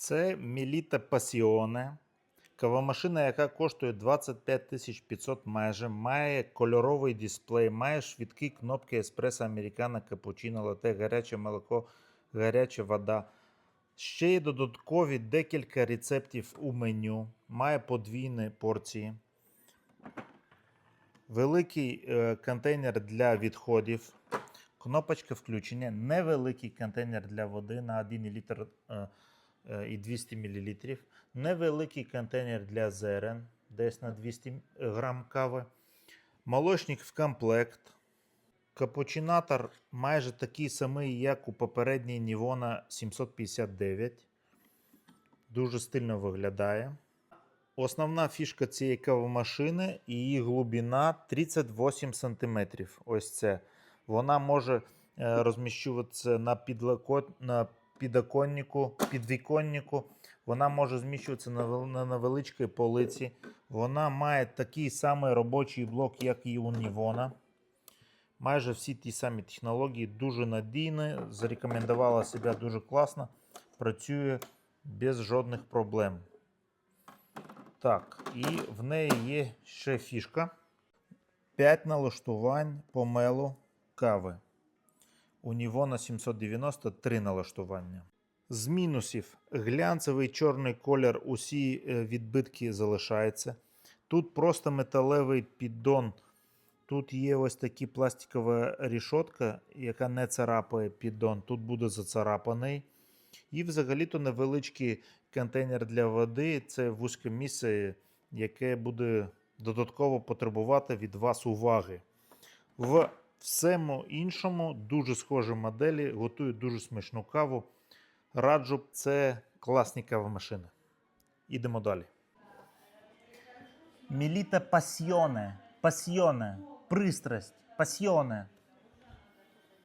Це Міліта Пасіоне. Кавомашина, яка коштує 25 500 майже, має кольоровий дисплей, має швидкі кнопки еспресо, американо, капучино, лате, гаряче молоко, гаряча вода. Ще є додаткові декілька рецептів у меню. Має подвійні порції. Великий е, контейнер для відходів. Кнопочка включення. Невеликий контейнер для води на 1 літр е, і 200 мл. Невеликий контейнер для зерен, десь на 200 грам кави. Молочник в комплект. Капучинатор майже такий самий, як у попередній Нівона 759. Дуже стильно виглядає. Основна фішка цієї кавомашини і її глибина 38 см. Ось це. Вона може е, розміщуватися на, підлако... на підоконнику, підвіконнику. Вона може зміщуватися на, невеличкій полиці. Вона має такий самий робочий блок, як і у Нівона. Майже всі ті самі технології, дуже надійні, зарекомендувала себе дуже класно, працює без жодних проблем. Так, і в неї є ще фішка. 5 налаштувань помелу кави. У Нівона 793 налаштування. З мінусів глянцевий чорний колір, усі е, відбитки залишаються. Тут просто металевий піддон. Тут є ось такі пластикова рішотка, яка не царапає піддон. Тут буде зацарапаний. І взагалі-то невеличкий контейнер для води це вузьке місце, яке буде додатково потребувати від вас уваги. В всьому іншому дуже схожі моделі, готують дуже смачну каву. Раджу, це класні кавомашини. Ідемо далі. Міліта пасьйоне. Пасьйоне. Пристрасть. Пасьйоне.